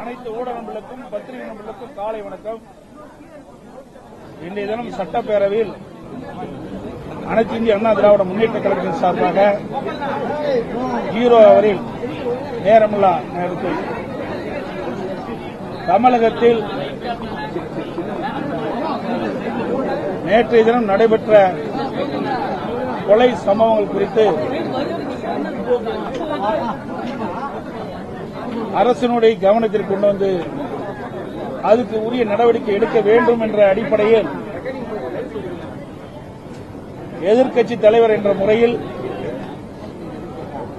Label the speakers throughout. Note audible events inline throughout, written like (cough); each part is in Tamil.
Speaker 1: அனைத்து ஊடகங்களுக்கும் பத்திரிகை நண்பர்களுக்கும் காலை வணக்கம். இன்றைய தினம் சட்டப்பேரவையில் அனைத்து இந்திய அண்ணா திராவிட முன்னேற்ற கழகத்தின் சார்பாக ஜீரோ அவரில் நேரமில்லா நேரத்தில் தமிழகத்தில் நேற்றைய தினம் நடைபெற்ற கொலை சம்பவங்கள் குறித்து அரசினுடைய கவனத்திற்கு கொண்டு வந்து அதுக்கு உரிய நடவடிக்கை எடுக்க வேண்டும் என்ற அடிப்படையில் எதிர்க்கட்சி தலைவர் என்ற முறையில்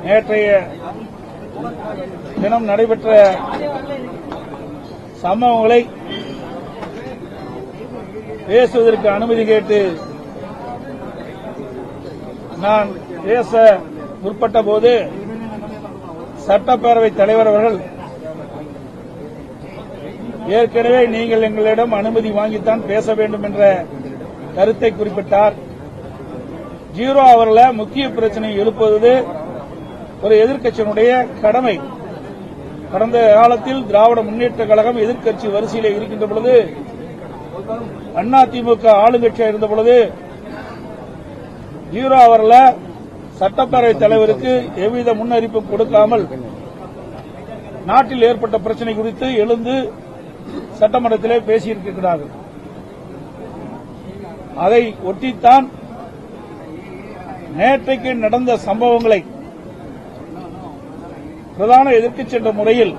Speaker 1: நேற்றைய தினம் நடைபெற்ற சம்பவங்களை பேசுவதற்கு அனுமதி கேட்டு நான் பேச முற்பட்ட போது சட்டப்பேரவைத் தலைவர் அவர்கள் ஏற்கனவே நீங்கள் எங்களிடம் அனுமதி வாங்கித்தான் பேச வேண்டும் என்ற கருத்தை குறிப்பிட்டார். ஜீரோ அவர்ல முக்கிய பிரச்சனை எழுப்புவது ஒரு எதிர்க்கட்சியினுடைய கடமை. கடந்த காலத்தில் திராவிட முன்னேற்ற கழகம் எதிர்க்கட்சி வரிசையில் இருக்கின்ற பொழுது அதிமுக ஆளுங்கட்சியாக இருந்த பொழுது ஜீரோ அவர்ல சட்டப்பேரவைத் தலைவருக்கு எவ்வித முன்னறிப்பும் கொடுக்காமல் நாட்டில் ஏற்பட்ட பிரச்சனை குறித்து எழுந்து சட்டமன்றத்திலே பேசியிருக்கிறார்கள் அதை ஒட்டித்தான் நேற்றைக்கு நடந்த சம்பவங்களை பிரதான எதிர்க்கு சென்ற முறையில்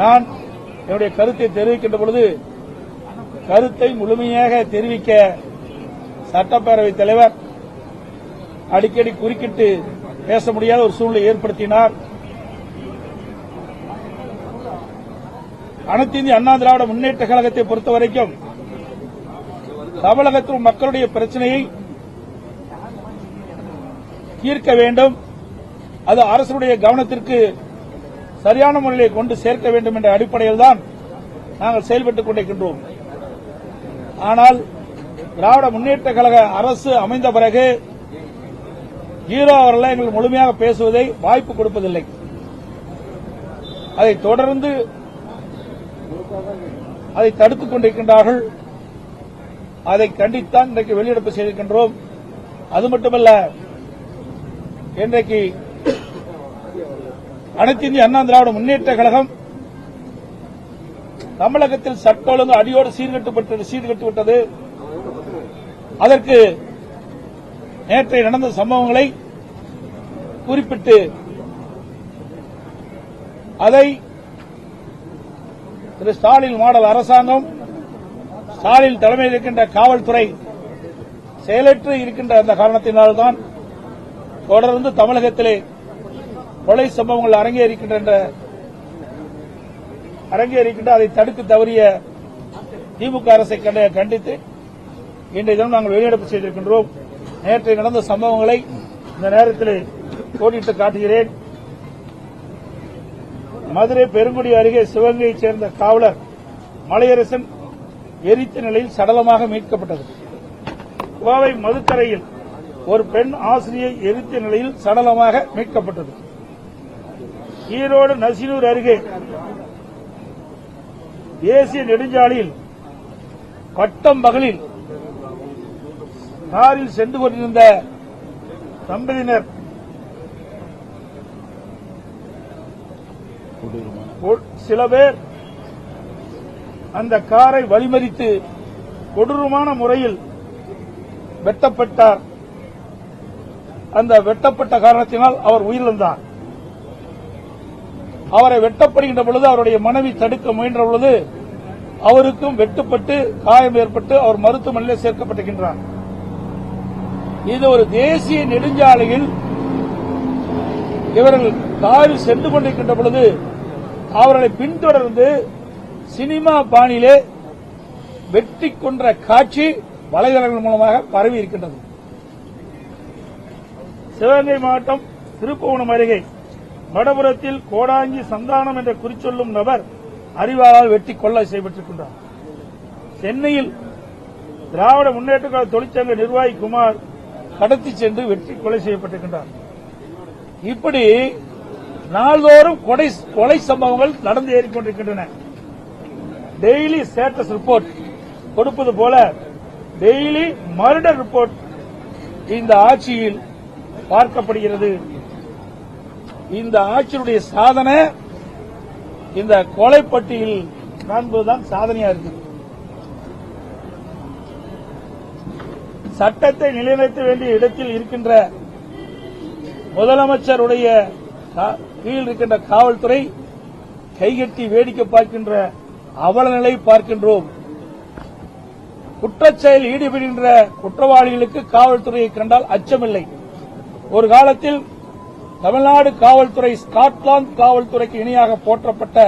Speaker 1: நான் என்னுடைய கருத்தை தெரிவிக்கின்ற பொழுது கருத்தை முழுமையாக தெரிவிக்க சட்டப்பேரவைத் தலைவர் அடிக்கடி குறுக்கிட்டு பேச முடியாத ஒரு சூழ்நிலை ஏற்படுத்தினார். அனைத்து இந்திய அண்ணா திராவிட முன்னேற்ற கழகத்தை பொறுத்தவரைக்கும் தமிழகத்தில் மக்களுடைய பிரச்சனையை தீர்க்க வேண்டும். அது அரசுடைய கவனத்திற்கு சரியான முறையிலே கொண்டு சேர்க்க வேண்டும் என்ற அடிப்படையில் தான் நாங்கள் செயல்பட்டுக் கொண்டிருக்கின்றோம். ஆனால் திராவிட முன்னேற்ற கழக அரசு அமைந்த பிறகு ஹீரோ அவர்கள் எங்களுக்கு முழுமையாக பேசுவதை வாய்ப்பு கொடுப்பதில்லை. அதை தொடர்ந்து அதை தடுத்துக் கொண்டிருக்கின்றார்கள். அதை கண்டித்தான் இன்றைக்கு வெளியிடப்பு செய்திருக்கின்றோம். அது மட்டுமல்ல இன்றைக்கு அனைத்து இந்திய அண்ணா திராவிட முன்னேற்ற கழகம் தமிழகத்தில் சட்ட ஒழுங்கு அடியோடு சீர்கட்டுப்பட்டு சீர்கட்டுவிட்டது. அதற்கு நேற்றை நடந்த சம்பவங்களை குறிப்பிட்டு அதை திரு ஸ்டாலின் மாடல் அரசாங்கம் ஸ்டாலின் தலைமையில் இருக்கின்ற காவல்துறை செயலற்று இருக்கின்ற அந்த காரணத்தினால்தான் தொடர்ந்து தமிழகத்திலே கொலை சம்பவங்கள் அரங்கேறிக்கின்ற அரங்கேறிக்கின்ற அதை தடுக்க தவறிய திமுக அரசை கண்ட- கண்டித்து இன்றைய தினம் நாங்கள் வெளிநடப்பு செய்திருக்கின்றோம். நேற்று நடந்த சம்பவங்களை இந்த நேரத்தில் கோடிட்டு காட்டுகிறேன். மதுரை பெருங்குடி அருகே சிவகங்கையைச் சேர்ந்த காவலர் மலையரசன் எரித்த நிலையில் சடலமாக மீட்கப்பட்டது. கோவை மதுக்கரையில் ஒரு பெண் ஆசிரியை எரித்த நிலையில் சடலமாக மீட்கப்பட்டது. ஈரோடு நசினூர் அருகே தேசிய நெடுஞ்சாலையில் பட்டம் பகலில் காரில் சென்று கொண்டிருந்த தம்பதியினர் சில பேர் அந்த காரை வழிமறித்து கொடூரமான முறையில் வெட்டப்பட்டார். அந்த வெட்டப்பட்ட காரணத்தினால் அவர் உயிரிழந்தார். அவரை வெட்டப்படுகின்ற பொழுது அவருடைய மனைவி தடுக்க முயன்ற பொழுது அவருக்கும் வெட்டுப்பட்டு காயம் ஏற்பட்டு அவர் மருத்துவமனையில் சேர்க்கப்பட்டிருக்கின்றார். இது ஒரு தேசிய நெடுஞ்சாலையில் இவர்கள் காரில் சென்று கொண்டிருக்கின்ற பொழுது அவர்களை பின்தொடர்ந்து சினிமா பாணியிலே வெட்டி கொன்ற காட்சி வலைதளங்கள் மூலமாக பரவி இருக்கின்றது. சிவகங்கை மாவட்டம் திருப்புவனம் அருகே வடபுரத்தில் கோடாங்கி சந்தானம் என்ற குறிச்சொல்லும் நபர் அறிவாளால் வெட்டி கொள்ளை செய்யப்பட்டிருக்கின்றார். சென்னையில் திராவிட முன்னேற்ற கழக தொழிற்சங்க நிர்வாகி குமார் கடத்தி சென்று வெற்றி கொலை செய்யப்பட்டிருக்கின்றார். இப்படி நாள்தோறும் கொடை கொலை சம்பவங்கள் நடந்து ஏறிக்கொண்டிருக்கின்றன. டெய்லி ஸ்டேட்டஸ் ரிப்போர்ட் கொடுப்பது போல டெய்லி மர்டர் ரிப்போர்ட் இந்த ஆட்சியில் பார்க்கப்படுகிறது. இந்த ஆட்சியினுடைய சாதனை இந்த கொலைப்பட்டியில் காண்பதுதான் சாதனையா இருக்கு. சட்டத்தை நிலைநிறுத்த வேண்டிய இடத்தில் இருக்கின்ற முதலமைச்சருடைய கீழ் இருக்கின்ற காவல்துறை கைகட்டி வேடிக்கை பார்க்கின்ற அவல நிலை பார்க்கின்றோம். குற்றச்செயல் ஈடுபடுகின்ற குற்றவாளிகளுக்கு காவல்துறையை கண்டால் அச்சமில்லை. ஒரு காலத்தில் தமிழ்நாடு காவல்துறை ஸ்காட்லாந்து காவல்துறைக்கு இணையாக போற்றப்பட்ட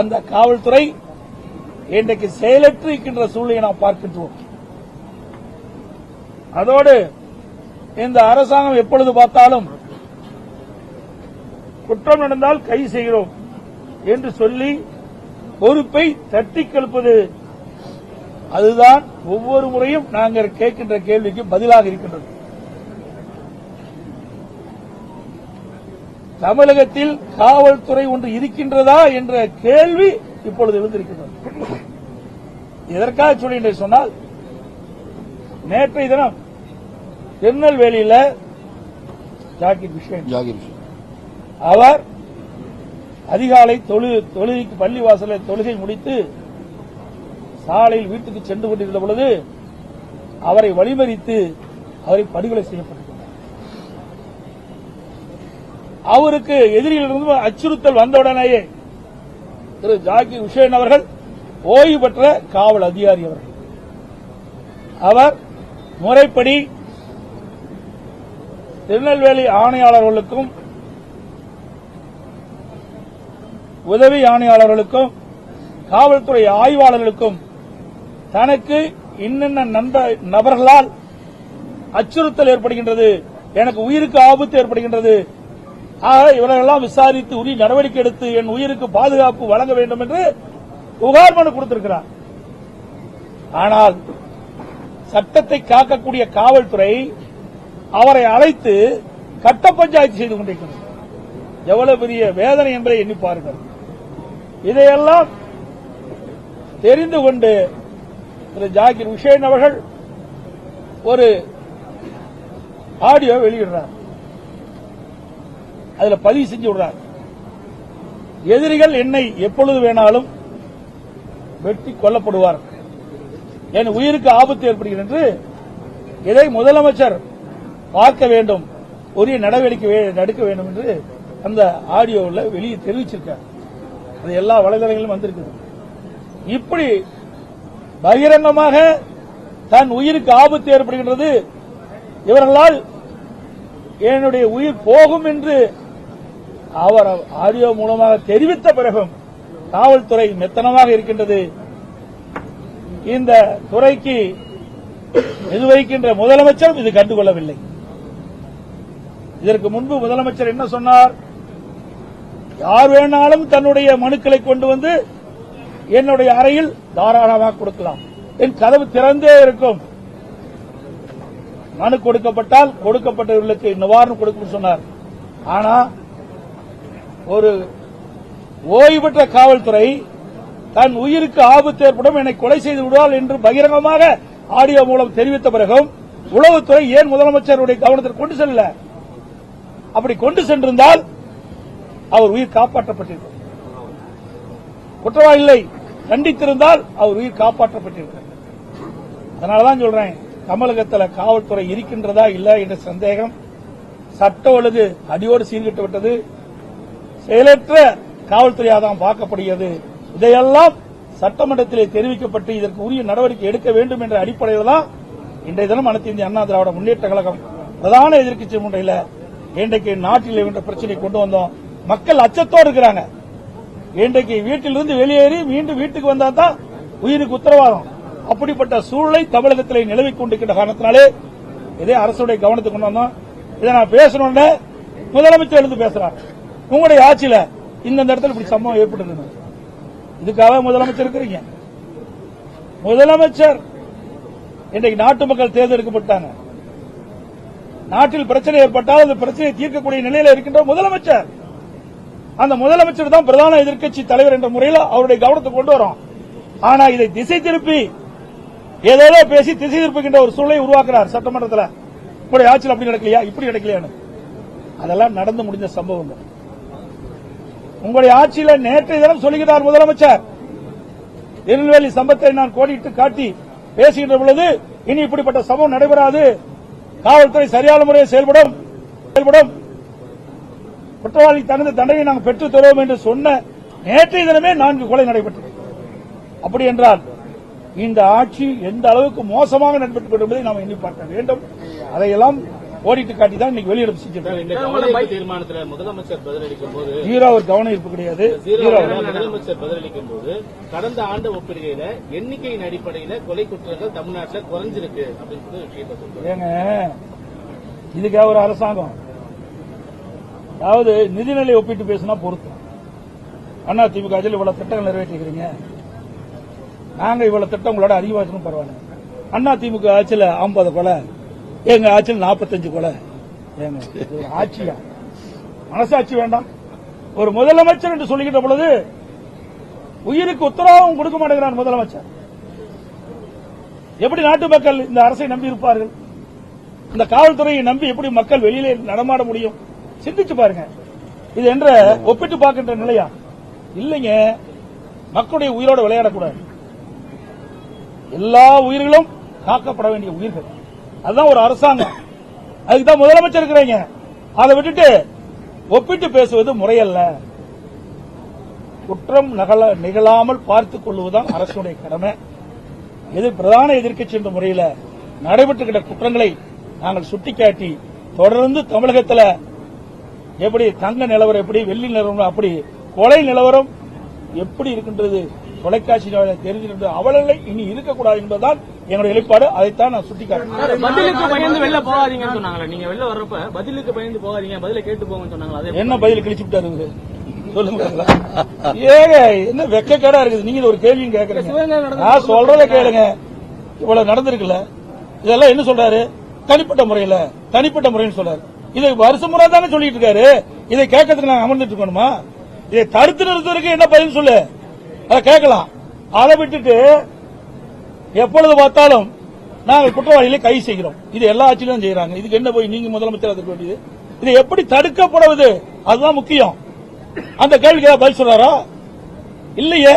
Speaker 1: அந்த காவல்துறை இன்றைக்கு செயலற்று இருக்கின்ற சூழ்நிலையை நாம் பார்க்கின்றோம். அதோடு இந்த அரசாங்கம் எப்பொழுது பார்த்தாலும் குற்றம் நடந்தால் கை செய்கிறோம் என்று சொல்லி பொறுப்பை தட்டி கெழுப்பது. அதுதான் ஒவ்வொரு முறையும் நாங்கள் கேட்கின்ற கேள்விக்கு பதிலாக இருக்கின்றது. தமிழகத்தில் காவல்துறை ஒன்று இருக்கின்றதா என்ற கேள்வி இப்பொழுது எழுந்திருக்கின்றது. எதற்காக சொல்லி சொன்னால் நேற்றைய தினம் திருநெல்வேலியில ஜாகிர் விஷயம்
Speaker 2: ஜாகிர்
Speaker 1: அவர் அதிகாலை தொழு- தொழுகைக்கு பள்ளி வாசலில் தொழுகை முடித்து சாலையில் வீட்டுக்கு சென்று கொண்டிருந்த பொழுது அவரை வழிமறித்து அவரை படுகொலை செய்யப்பட்டிருக்கிறார். அவருக்கு எதிரிகளிலிருந்து அச்சுறுத்தல் வந்தவுடனேயே திரு ஜாகிர் உஷேன் அவர்கள் ஓய்வு பெற்ற காவல் அதிகாரி அவர்கள். அவர் முறைப்படி திருநெல்வேலி ஆணையாளர்களுக்கும் உதவி ஆணையாளர்களுக்கும் காவல்துறை ஆய்வாளர்களுக்கும் தனக்கு இன்னென்ன நபர்களால் அச்சுறுத்தல் ஏற்படுகின்றது எனக்கு உயிருக்கு ஆபத்து ஏற்படுகின்றது ஆக இவர்களெல்லாம் விசாரித்து உரிய நடவடிக்கை எடுத்து என் உயிருக்கு பாதுகாப்பு வழங்க வேண்டும் என்று புகார் மனு கொடுத்திருக்கிறார். ஆனால் சட்டத்தை காக்கக்கூடிய காவல்துறை அவரை அழைத்து கட்ட பஞ்சாயத்து செய்து கொண்டிருக்கிறது. எவ்வளவு பெரிய வேதனை என்பதை எண்ணி பாருங்கள். இதையெல்லாம் தெரிந்து கொண்டு திரு ஜாகிர் உஷேன் அவர்கள் ஒரு ஆடியோ வெளியிடுறார். அதுல பதிவு செஞ்சு விடுறார். எதிரிகள் என்னை எப்பொழுது வேணாலும் வெட்டி கொல்லப்படுவார். என் உயிருக்கு ஆபத்து ஏற்படுகிறது என்று இதை முதலமைச்சர் பார்க்க வேண்டும். உரிய நடவடிக்கை எடுக்க வேண்டும் என்று அந்த ஆடியோவில் வெளியே தெரிவிச்சிருக்கார். அது எல்லா வலைதளங்களிலும் வந்திருக்குது. இப்படி பகிரங்கமாக தன் உயிருக்கு ஆபத்து ஏற்படுகின்றது. இவர்களால் என்னுடைய உயிர் போகும் என்று அவர் ஆடியோ மூலமாக தெரிவித்த பிறகும் காவல்துறை மெத்தனமாக இருக்கின்றது. இந்த துறைக்கு இது வைக்கின்ற முதலமைச்சர் இது கண்டுகொள்ளவில்லை. இதற்கு முன்பு முதலமைச்சர் என்ன சொன்னார்? யார் வேணாலும் தன்னுடைய மனுக்களை கொண்டு வந்து என்னுடைய அறையில் தாராளமாக கொடுக்கலாம். என் கதவு திறந்தே இருக்கும். மனு கொடுக்கப்பட்டால் கொடுக்கப்பட்டவர்களுக்கு நிவாரணம் கொடுக்கும் சொன்னார். ஆனா ஒரு ஓய்வு பெற்ற காவல்துறை தன் உயிருக்கு ஆபத்து ஏற்படும் என்னை கொலை செய்து விடுவாள் என்று பகிரங்கமாக ஆடியோ மூலம் தெரிவித்த பிறகும் உளவுத்துறை ஏன் முதலமைச்சருடைய கவனத்திற்கு கொண்டு செல்ல? அப்படி கொண்டு சென்றிருந்தால் அவர் உயிர் காப்பாற்றப்பட்டிருக்கிறது குற்றவாளி இல்லை. கண்டித்திருந்தால் அவர் உயிர் காப்பாற்றப்பட்டிருக்கிறது அதனாலதான் சொல்றேன் தமிழகத்தில் காவல்துறை இருக்கின்றதா இல்ல என்ற சந்தேகம் சட்ட ஒழுங்கு அடியோடு சீர்கிட்டு விட்டது. செயலற்ற காவல்துறையாக தான் பார்க்கப்படுகிறது. இதையெல்லாம் சட்டமன்றத்திலே தெரிவிக்கப்பட்டு இதற்கு உரிய நடவடிக்கை எடுக்க வேண்டும் என்ற அடிப்படையில் தான் இன்றைய தினம் அனைத்து இந்திய அண்ணா திராவிட முன்னேற்ற கழகம் பிரதான எதிர்க்கட்சி முறையில் இன்றைக்கு நாட்டில் என்ற பிரச்சனை கொண்டு வந்தோம். மக்கள் அச்சத்தோடு இருக்கிறாங்க. இன்றைக்கு வீட்டிலிருந்து வெளியேறி மீண்டும் வீட்டுக்கு வந்தா தான் உயிருக்கு உத்தரவாதம். அப்படிப்பட்ட சூழலை தமிழகத்திலே நிலவிக் கொண்டிருக்கின்ற காரணத்தினாலே இதே அரசுடைய கவனத்துக்கு கொண்டு வந்தோம். இதை நான் பேசணும்னு முதலமைச்சர் எழுந்து பேசுறார். உங்களுடைய ஆட்சியில இந்த இடத்துல இப்படி சம்பவம் ஏற்பட்டிருந்தது இதுக்காக முதலமைச்சர் இருக்கிறீங்க. முதலமைச்சர் இன்றைக்கு நாட்டு மக்கள் தேர்ந்தெடுக்கப்பட்டாங்க. நாட்டில் பிரச்சனை ஏற்பட்டால் அந்த பிரச்சனையை தீர்க்கக்கூடிய நிலையில இருக்கின்ற முதலமைச்சர். அந்த முதலமைச்சர் தான் பிரதான எதிர்க்கட்சி தலைவர் என்ற முறையில் அவருடைய கவனத்தை கொண்டு வரோம். ஆனா இதை திசை திருப்பி ஏதோ பேசி திசை திருப்புகின்ற ஒரு சூழலை உருவாக்குறார் சட்டமன்றத்தில். உங்களுடைய ஆட்சியில் அப்படி நடக்கலையா? இப்படி நடக்கலையான்னு. அதெல்லாம் நடந்து முடிஞ்ச சம்பவங்கள் உங்களுடைய ஆட்சியில நேற்றைய தினம் சொல்லுகிறார் முதலமைச்சர். திருநெல்வேலி சம்பத்தை நான் கோடிட்டு காட்டி பேசுகின்ற பொழுது இனி இப்படிப்பட்ட சம்பவம் நடைபெறாது. காவல்துறை சரியான முறையில் செயல்படும். செயல்படும். குற்றவாளி தகுந்த தண்டனை நாங்கள் பெற்றுத் தருவோம் என்று சொன்ன நேற்றைய தினமே நான்கு கொலை நடைபெற்றது. அப்படி என்றால் இந்த ஆட்சி எந்த அளவுக்கு மோசமாக நடைபெற்றுக் கொண்டிருப்பதை நாம் எண்ணி பார்க்க வேண்டும். அதையெல்லாம் ஓடிட்டு காட்டி தான் இன்னைக்கு வெளியிடம்
Speaker 2: கவனஈர்ப்பு தீர்மானத்துல முதலமைச்சர் பதிலளிக்கும் போது
Speaker 1: ஜீரோ ஒரு கவனம் ஈர்ப்பு கிடையாது.
Speaker 2: முதலமைச்சர் பதிலளிக்கும் போது கடந்த ஆண்டு ஒப்பிடுகையில எண்ணிக்கையின் அடிப்படையில கொலை குற்றங்கள் தமிழ்நாட்டுல குறைஞ்சிருக்கு அப்படின்னு
Speaker 1: ஏங்க இதுக்காக ஒரு அரசாங்கம் அதாவது நிதிநிலை ஒப்பிட்டு பேசினா பொருத்தம். அண்ணா திமுக ஆட்சியில் இவ்வளவு திட்டங்கள் நிறைவேற்றிக்கிறீங்க நாங்க இவ்வளவு திட்டம் உங்களோட அதிகமாச்சும் பரவாயில்ல. அண்ணா திமுக ஆட்சியில் ஐம்பது கொலை எங்க ஆட்சியில் நாற்பத்தஞ்சு கொலை. ஏங்க ஆட்சியா? மனசாட்சி வேண்டாம். ஒரு முதலமைச்சர் என்று சொல்லிக்கிட்ட பொழுது உயிருக்கு உத்தரவாதம் கொடுக்க மாட்டேங்கிறார் முதலமைச்சர். எப்படி நாட்டு மக்கள் இந்த அரசை நம்பி இருப்பார்கள்? இந்த காவல்துறையை நம்பி எப்படி மக்கள் வெளியிலே நடமாட முடியும்? சிந்திச்சு பாருங்க. இது என்ற ஒப்பிட்டு பார்க்கின்ற நிலையா? இல்லைங்க. மக்களுடைய உயிரோட விளையாடக்கூடாது. எல்லா உயிர்களும் காக்கப்பட வேண்டிய உயிர்கள். அதுதான் ஒரு அரசாங்கம். அதுக்குதான் முதலமைச்சர் இருக்கிறீங்க. அதை விட்டுட்டு ஒப்பிட்டு பேசுவது முறையல்ல. குற்றம் நகல நிகழாமல் பார்த்துக் கொள்வதுதான் அரசுடைய கடமை. இது பிரதான எதிர்க்கட்சி என்ற முறையில் நடைபெற்றுகின்ற குற்றங்களை நாங்கள் சுட்டிக்காட்டி தொடர்ந்து தமிழகத்தில் எப்படி தங்க நிலவரம் எப்படி வெள்ளி நிலவரம் அப்படி கொலை நிலவரம் எப்படி இருக்கின்றது? தொலைக்காட்சி தெரிஞ்சிருந்தது அவலநிலை இனி இருக்கக்கூடாது என்பதுதான் என்னுடைய நிலைப்பாடு. அதைத்தான் நான் சுட்டிக்காட்டினேன்
Speaker 3: பதிலுக்கு பயந்து வெளில போகாதீங்கன்னு சொன்னாங்களே நீங்க வெளில வர்றப்ப பதிலுக்கு பயந்து போகாதீங்க பதில கேட்டு போங்கன்னு சொன்னாங்களா? அதே
Speaker 1: என்ன பதில் கிழிச்சு விட்டாரு? சொல்லுங்க. (laughs) ஏங்க என்ன வெக்கக்கேடா இருக்குது? நீங்க ஒரு கேள்வியும் கேக்குறீங்க நான் சொல்றத கேளுங்க. இவ்வளவு நடந்திருக்குல்ல. இதெல்லாம் என்ன சொல்றாரு? தனிப்பட்ட முறையில தனிப்பட்ட முறைன்னு சொல்றாரு. இதை வருஷம் முறை தானே சொல்லிட்டு இருக்காரு இதை கேட்கறதுக்கு நாங்க அமர்ந்துட்டு இருக்கணுமா? இதை தடுத்து நிறுத்துறதுக்கு என்ன பதில் சொல்லு? அதை கேட்கலாம். அதை விட்டுட்டு எப்பொழுது பார்த்தாலும் நாங்கள் குற்றவாளிகளை கை செய்கிறோம். இது எல்லா ஆட்சியிலும் செய்யறாங்க இதுக்கு என்ன போய் நீங்க முதலமைச்சர் அதுக்கு வேண்டியது? இது எப்படி தடுக்கப்படுவது? அதுதான் முக்கியம். அந்த கேள்விக்கு ஏதாவது பதில் சொல்றாரா? இல்லையே.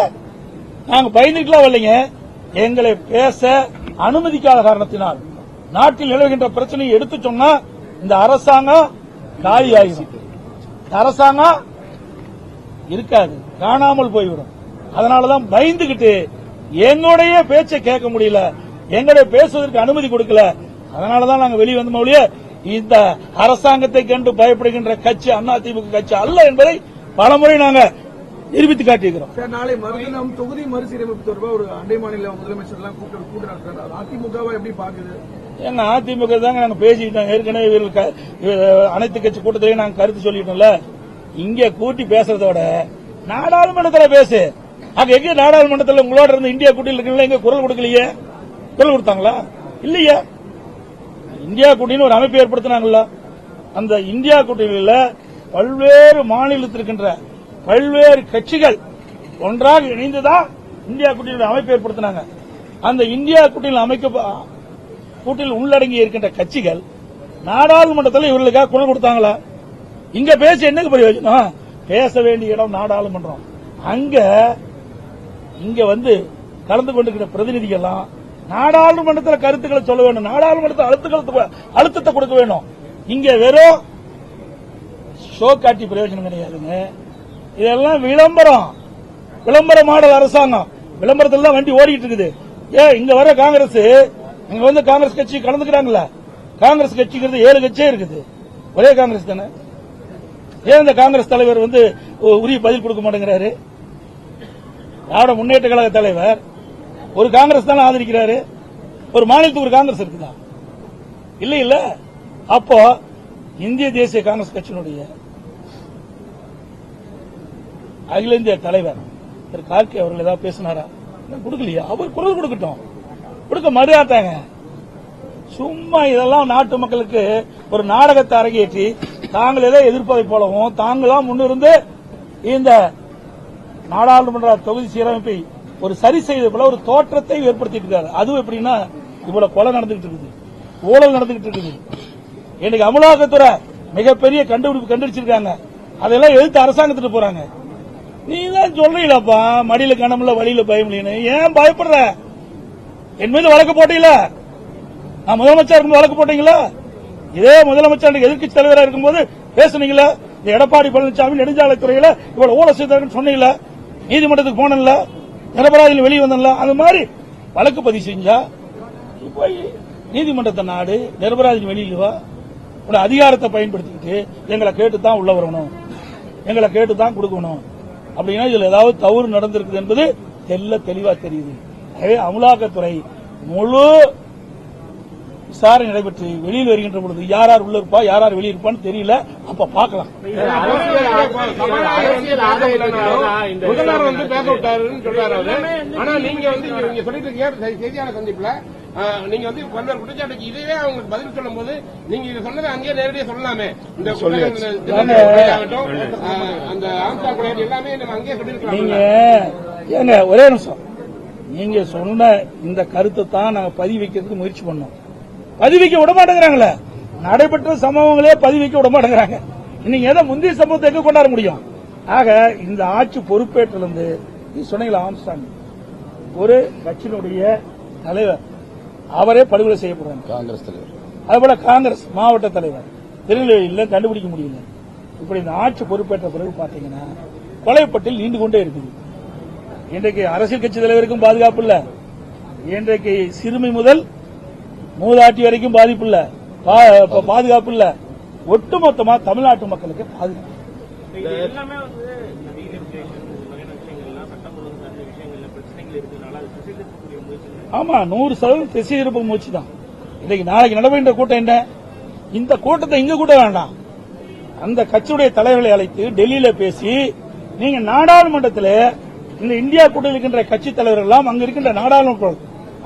Speaker 1: நாங்க பயந்துட்டுலாம் வரலைங்க. எங்களை பேச அனுமதிக்காத காரணத்தினால் நாட்டில் நிலவுகின்ற பிரச்சனையை எடுத்து சொன்னா இந்த அரசாங்கம் காலி ஆகிடும் அரசாங்கம் இருக்காது. காணாமல் போய்விடும். அதனாலதான் பயந்துகிட்டு எங்களுடைய பேச்சை கேட்க முடியல எங்களுடைய பேசுவதற்கு அனுமதி கொடுக்கல. அதனாலதான் நாங்க வெளியே வந்த ஒழிய இந்த அரசாங்கத்தை கண்டு பயப்படுகின்ற கட்சி அதிமுக கட்சி அல்ல என்பதை பலமுறை நாங்க நிரூபித்து காட்டியிருக்கிறோம்.
Speaker 4: சார் நாளை மறுதினம் தொகுதி மறுசீரமைப்பு தொடர்பாக ஒரு அண்டை மாநில முதலமைச்சர் எல்லாம் கூட்டம் கூட்டுறாங்க சார் அதிமுகவை எப்படி பாக்குது
Speaker 1: ஏன்னா அதிமுக தாங்க நாங்க பேசிக்கிட்டோம் ஏற்கனவே இவர்கள் அனைத்து கட்சி கூட்டத்திலையும் நாங்க கருத்து சொல்லிட்டோம்ல. இங்க கூட்டி பேசுறதோட நாடாளுமன்றத்துல பேசு. அங்க எங்க நாடாளுமன்றத்துல உங்களோட இருந்த இந்தியா கூட்டியில் இருக்கீங்களா? எங்க குரல் கொடுக்கலையே. குரல் கொடுத்தாங்களா? இல்லையே. இந்தியா கூட்டணின்னு ஒரு அமைப்பு ஏற்படுத்தினாங்கல்ல. அந்த இந்தியா கூட்டணியில பல்வேறு மாநிலத்தில் இருக்கின்ற பல்வேறு கட்சிகள் ஒன்றாக இணைந்துதான் இந்தியா கூட்டணியோட அமைப்பு ஏற்படுத்தினாங்க. அந்த இந்தியா கூட்டணியில் அமைக்க கூட்டில் உள்ளடங்கி இருக்கின்ற கட்சிகள் நாடாளுமன்றத்தில் இவர்களுக்காக குரல் கொடுத்தாங்களா? இங்க பேசி என்னங்க பிரயோஜனம்? பேச வேண்டிய இடம் நாடாளுமன்றம். அங்க இங்க வந்து கலந்து கொண்டிருக்கிற பிரதிநிதிகள்லாம் நாடாளுமன்றத்தில் கருத்துக்களை சொல்ல வேண்டும். நாடாளுமன்றத்தில் அழுத்தங்களை அழுத்தத்தை கொடுக்க வேண்டும். இங்க வெறும் ஷோ காட்டி பிரயோஜனம் கிடையாதுங்க. இதெல்லாம் விளம்பரம். விளம்பர மாடல் அரசாங்கம். விளம்பரத்தில் தான் வண்டி ஓடிட்டு இருக்குது. ஏன் இங்க வர காங்கிரஸ் அங்க வந்து காங்கிரஸ் கட்சி கலந்துக்கிறாங்களா காங்கிரஸ் கட்சிங்கிறது ஏழு கட்சியே இருக்குது. ஒரே காங்கிரஸ் தானே? ஏன் இந்த காங்கிரஸ் தலைவர் வந்து உரிய பதில் கொடுக்க மாட்டேங்கிறாரு? திராவிட முன்னேற்ற கழக தலைவர். ஒரு காங்கிரஸ் தானே ஆதரிக்கிறாரு? ஒரு மாநிலத்துக்கு ஒரு காங்கிரஸ் இருக்குதா? இல்ல இல்ல. அப்போ இந்திய தேசிய காங்கிரஸ் கட்சியினுடைய அகில இந்திய தலைவர் திரு கார்கே அவர்கள் ஏதாவது பேசினாரா? கொடுக்கலையா. அவர் குரல் கொடுக்கட்டும். கொடுக்க மறுஆட்டாங்க சும்மா இதெல்லாம் நாட்டு மக்களுக்கு ஒரு நாடகத்தை அரங்கேற்றி தாங்கள் எதை எதிர்ப்பதை போலவும் தாங்களாம் முன்னிருந்து இந்த நாடாளுமன்ற தொகுதி சீரமைப்பை ஒரு சரி செய்த போல ஒரு தோற்றத்தை ஏற்படுத்திட்டு இருக்காரு. அதுவும் எப்படின்னா இவ்வளவு கொலை நடந்துகிட்டு இருக்குது. ஊழல் நடந்துகிட்டு இருக்குது. இன்னைக்கு அமலாக்கத்துறை மிகப்பெரிய கண்டுபிடிப்பு கண்டுபிடிச்சிருக்காங்க. அதெல்லாம் எதிர்த்து அரசாங்கத்துக்கு போறாங்க. நீ தான் சொல்றீங்களப்பா? மடியில கணமில்ல வழியில பயம் இல்லைன்னு. ஏன் பயப்படுற? என் மீது வழக்கு போட்டீங்களா? நான் முதலமைச்சர் இருக்கும் வழக்கு போட்டீங்களா? இதே முதலமைச்சர் எதிர்க்கட்சி தலைவராக இருக்கும்போது பேசுனீங்களா? இந்த எடப்பாடி பழனிசாமி நெடுஞ்சாலைத்துறையில இவ்வளவு ஊழல் செய்தாருன்னு சொன்னீங்களா? நீதிமன்றத்துக்கு போனல நிரபராதியில் வெளியே வந்தல அது மாதிரி வழக்கு பதிவு செஞ்சா போய் நீதிமன்றத்தை நாடு நிரபராதியின் வெளியில வா. உன்னோட அதிகாரத்தை பயன்படுத்திக்கிட்டு எங்களை கேட்டு தான் உள்ள வரணும். எங்களை கேட்டு தான் கொடுக்கணும். அப்படின்னா இதுல ஏதாவது தவறு நடந்திருக்குது என்பது தெல்ல தெளிவா தெரியுது. எனவே அமலாக்கத்துறை முழு விசாரணை நடைபெற்று வெளியில் வருகின்ற பொழுது யார் யார் உள்ள இருப்பா யார் யார் வெளியே இருப்பான்னு தெரியல. அப்ப
Speaker 5: முதல்வர் வந்து பேச விட்டாருன்னு சொல்றாரு ஆனா நீங்க வந்து இங்க இங்க சொல்லிட்டு இருக்கீங்க. செய்- செய்தியாளர் சந்திப்புல ஆஹ், நீங்க வந்து பல்வேறு குற்றச்சாட்டுக்கு இதுவே அவங்களுக்கு பதில் சொல்லும் போது நீங்க இது சொன்னதை அங்கேயே நேரடியாக சொல்லலாமே. இந்த ஆகட்டும் ஆஹ், அந்த ஆம்சா கொலையாளி எல்லாமே நம்ம அங்கேயே
Speaker 1: நீங்க
Speaker 5: சொல்லிருக்கலாம்
Speaker 1: ஏங்க ஒரே நிமிஷம். நீங்க சொன்ன இந்த கருத்தை தான் நாங்க பதிவு வைக்கிறதுக்கு முயற்சி பண்ணோம். பதிவு வைக்க விட மாட்டேங்கிறாங்களே. நடைபெற்ற சம்பவங்களே பதிவு வைக்க விட மாட்டேங்கிறாங்க. நீங்க எதை முந்தைய சம்பவத்தை எங்க கொண்டாட முடியும்? ஆக இந்த ஆட்சி பொறுப்பேற்றிலிருந்து நீ சொன்னீங்களா ஆம்ஸ்டாங். ஒரு கட்சியினுடைய தலைவர் அவரே படுகொலை செய்யப்படுறாங்க.
Speaker 6: காங்கிரஸ் தலைவர்.
Speaker 1: அதுபோல காங்கிரஸ் மாவட்ட தலைவர். திருநெல்வேலியில் கண்டுபிடிக்க முடியல. இப்படி இந்த ஆட்சி பொறுப்பேற்ற பிறகு பாத்தீங்கன்னா கொலைப்பட்டில் நீண்டு கொண்டே இருக்குது. இன்றைக்கு அரசியல் கட்சி தலைவருக்கும் பாதுகாப்பு இல்ல. இன்றைக்கு சிறுமி முதல் மூதாட்டி வரைக்கும் பாதிப்பு இல்ல. பாதுகாப்பு இல்ல. ஒட்டுமொத்தமா தமிழ்நாட்டு மக்களுக்கு பாதுகாப்பு. ஆமா நூறு சதவீதம் திசை இருப்பு மூச்சு தான் இன்னைக்கு நாளைக்கு நடைபெற்ற கூட்டம் என்ன? இந்த கூட்டத்தை இங்க கூட வேண்டாம். அந்த கட்சியுடைய தலைவர்களை அழைத்து டெல்லியில பேசி நீங்க நாடாளுமன்றத்தில் இந்த இந்தியா கூட்டத்தில் இருக்கின்ற கட்சி தலைவர்கள் எல்லாம் அங்க இருக்கின்ற நாடாளுமன்ற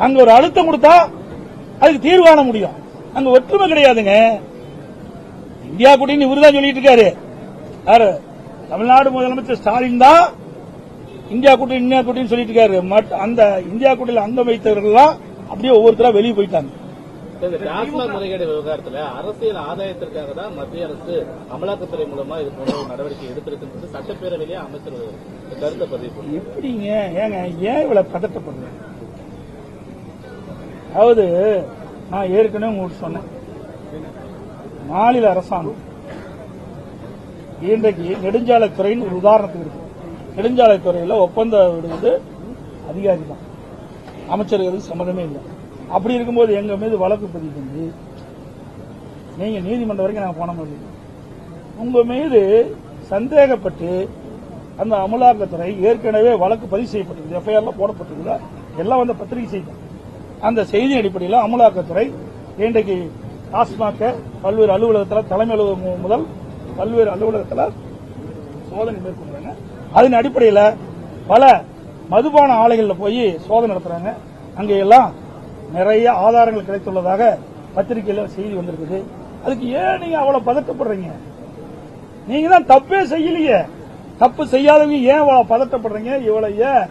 Speaker 1: அங்க ஒரு அழுத்தம் கொடுத்தா அதுக்கு தீர்வு காண முடியும். அங்க ஒற்றுமை கிடையாதுங்க. இந்தியா கூட்டணி இவருதான் சொல்லிட்டு இருக்காரு. யாரு? தமிழ்நாடு முதலமைச்சர் ஸ்டாலின் தான் இந்தியா கூட்டணி இந்தியா கூட்டணி சொல்லிட்டு இருக்காரு. அந்த இந்தியா கூட்டணியில் அங்கம் வைத்தவர்கள் எல்லாம் அப்படியே ஒவ்வொருத்தரா வெளியே போயிட்டாங்க.
Speaker 2: இந்த டாஸ்மாக் முறைகேடு விவகாரத்துல அரசியல் ஆதாயத்திற்காக தான் மத்திய அரசு அமலாக்கத்துறை மூலமா இது போன்ற நடவடிக்கை எடுத்திருக்குன்றது சட்டப்பேரவையிலேயே அமைச்சர் கருத்தை பதிவு
Speaker 1: எப்படிங்க? ஏங்க ஏன் இவ்வளவு பதட்டப்படுறேன் அதாவது நான் ஏற்கனவே உங்களுக்கு சொன்னேன். மாநில அரசாங்கம் இன்றைக்கு நெடுஞ்சாலைத்துறைன்னு ஒரு உதாரணத்துக்கு இருக்கு. நெடுஞ்சாலைத்துறையில் ஒப்பந்தம் விடுவது அதிகாரி தான் அமைச்சர்களுக்கு சம்மதமே இல்லை. அப்படி இருக்கும்போது எங்க மீது வழக்கு பதிவு செஞ்சு நீங்க நீதிமன்றம் வரைக்கும் நாங்க போன முடியும் உங்க மீது சந்தேகப்பட்டு அந்த அமலாக்கத்துறை ஏற்கனவே வழக்கு பதிவு செய்யப்பட்டிருக்கு எஃப்ஐஆர்ல போடப்பட்டிருக்குதா? எல்லாம் வந்து பத்திரிகை செய்தி. அந்த செய்தி அடிப்படையில் அமலாக்கத்துறை இன்றைக்கு டாஸ்மாக பல்வேறு அலுவலகத்தில் தலைமை அலுவலகம் முதல் பல்வேறு அலுவலகத்தில் சோதனை மேற்கொள்றாங்க. அதன் அடிப்படையில் பல மதுபான ஆலைகளில் போய் சோதனை நடத்துறாங்க. அங்கே எல்லாம் நிறைய ஆதாரங்கள் கிடைத்துள்ளதாக பத்திரிகையில் செய்தி வந்திருக்குது. அதுக்கு ஏன் நீங்க அவ்வளவு பதட்டப்படுறீங்க? நீங்க தான் தப்பே செய்யலையே. தப்பு செய்யாதவங்க ஏன் அவ்வளவு பதட்டப்படுறீங்க? இவ்வளவு ஏன்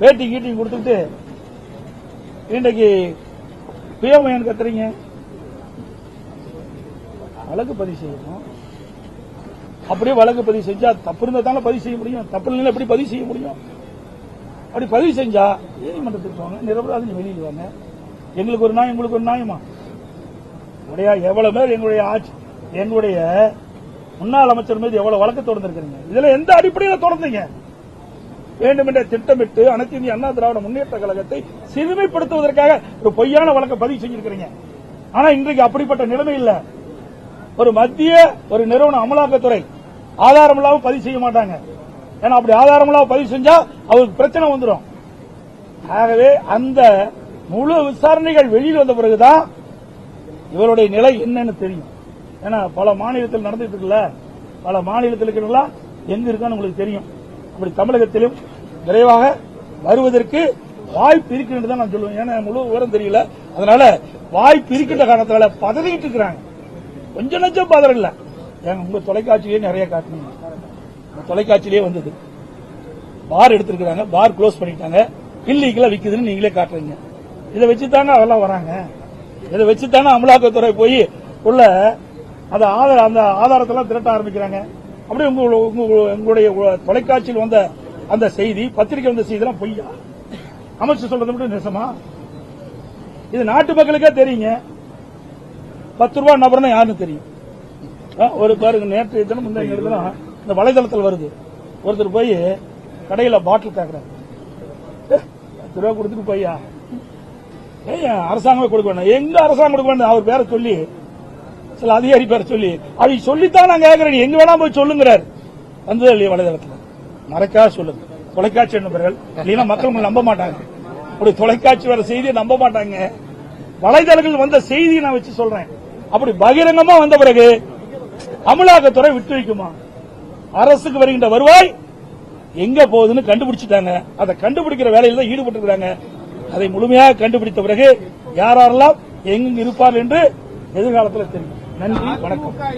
Speaker 1: பேட்டி கீட்டி கொடுத்துட்டு இன்றைக்கு பிஎம்ஐன்னு கத்துறீங்க. வழக்கு பதிவு செய்யணும். அப்படியே வழக்கு பதிவு செஞ்சா தப்பு இருந்தா தானே பதிவு செய்ய முடியும். தப்பு இல்லைன்னா எப்படி பதிவு செய்ய முடியும்? அப்படி பதிவு செஞ்சா நீதிமன்றத்துக்கு போங்க. நிரபராதி வெளியில் வாங்க. எங்களுக்கு ஒரு நாய் உங்களுக்கு ஒரு நியாயமா? உடைய எவ்வளவு பேர் எங்களுடைய ஆட்சி எங்களுடைய முன்னாள் அமைச்சர் மீது எவ்வளவு வழக்கு தொடர்ந்துருக்கீங்க இதுல எந்த அடிப்படையில தொடர்ந்தீங்க? வேண்டுமென்றே திட்டமிட்டு அனைத்து இந்திய அண்ணா திராவிட முன்னேற்ற கழகத்தை சிறுமைப்படுத்துவதற்காக ஒரு பொய்யான வழக்கை பதிவு செஞ்சிருக்கிறீங்க. ஆனா இன்றைக்கு அப்படிப்பட்ட நிலைமை இல்ல. ஒரு மத்திய ஒரு நிறுவன அமலாக்கத்துறை ஆதாரம் இல்லாமல் பதிவு செய்ய மாட்டாங்க. ஏன்னா அப்படி ஆதாரமெல்லாம் பதிவு செஞ்சா அவருக்கு பிரச்சனை வந்துடும் ஆகவே அந்த முழு விசாரணைகள் வெளியில் வந்த பிறகுதான் இவருடைய நிலை என்னன்னு தெரியும். ஏன்னா பல மாநிலத்தில் நடந்துட்டு இருக்குல்ல? பல மாநிலத்தில் இருக்கிறவங்களா எங்க இருக்கான்னு உங்களுக்கு தெரியும். அப்படி தமிழகத்திலும் விரைவாக வருவதற்கு வாய்ப்பு இருக்குன்னு தான் நான் சொல்லுவேன். ஏன்னா முழு விவரம் தெரியல. அதனால வாய்ப்பு இருக்கின்ற காரணத்தால பதறிட்டு இருக்கிறாங்க. கொஞ்சம் நஞ்சம் பதறம் இல்ல ஏங்க உங்க தொலைக்காட்சியே நிறைய காட்டுனீங்க. தொலைக்காட்சியிலே வந்தது. பார் எடுத்திருக்கிறாங்க பார் க்ளோஸ் பண்ணிட்டாங்க. இல்லீகலா விக்குதுன்னு நீங்களே காட்டுறீங்க. இதை வச்சுதாங்க அதெல்லாம் வராங்க. இதை வச்சு தானே அமலாக்கத்துறை போய் உள்ள அந்த ஆதார அந்த ஆதாரத்தெல்லாம் திரட்ட ஆரம்பிக்கிறாங்க. அப்படியே உங்க உங்களுடைய தொலைக்காட்சியில் வந்த அந்த செய்தி பத்திரிகை வந்த செய்திலாம் பொய்யா? அமைச்சர் சொல்றது மட்டும் நெசமா இது நாட்டு மக்களுக்கே தெரியுங்க. பத்து ரூபாய் நபர்னா யாருன்னு தெரியும். ஆ, ஒரு பாருங்க நேற்று தினம் முந்தைய தினம் இந்த வலைதளத்தில் வருது. ஒருத்தர் போய் கடையில பாட்டில் கேட்குறாரு பத்து ரூபா கொடுத்துட்டு போய்யா? ஏன் அரசாங்கமே கொடுக்க வேண்டாம். எங்க அரசாங்கம் கொடுக்க வேண்டாம்? அவர் பேரை சொல்லி சில அதிகாரி பேரை சொல்லி அவங்க சொல்லித்தான் நான் கேட்கிறேன் எங்க வேணா போய் சொல்லுங்கிறார். வந்தது இல்லையா வலைதளத்தில். மறைக்காத சொல்லுங்க. தொலைக்காட்சி நண்பர்கள் இல்லைன்னா மக்கள் உங்களை நம்ப மாட்டாங்க. அப்படி தொலைக்காட்சி வர செய்தியை நம்ப மாட்டாங்க. வலைதளங்கள் வந்த செய்தியை நான் வச்சு சொல்றேன். அப்படி பகிரங்கமா வந்த பிறகு அமலாக்கத்துறை விட்டு வைக்குமா? அரசுக்கு வருகின்ற வருவாய் எங்க போகுதுன்னு கண்டுபிடிச்சிட்டாங்க. அதை கண்டுபிடிக்கிற வேலையில் தான் ஈடுபட்டு இருக்காங்க அதை முழுமையாக கண்டுபிடித்த பிறகு யாரெல்லாம் எங்க இருப்பார் என்று எதிர்காலத்தில் தெரியும். நன்றி வணக்கம்.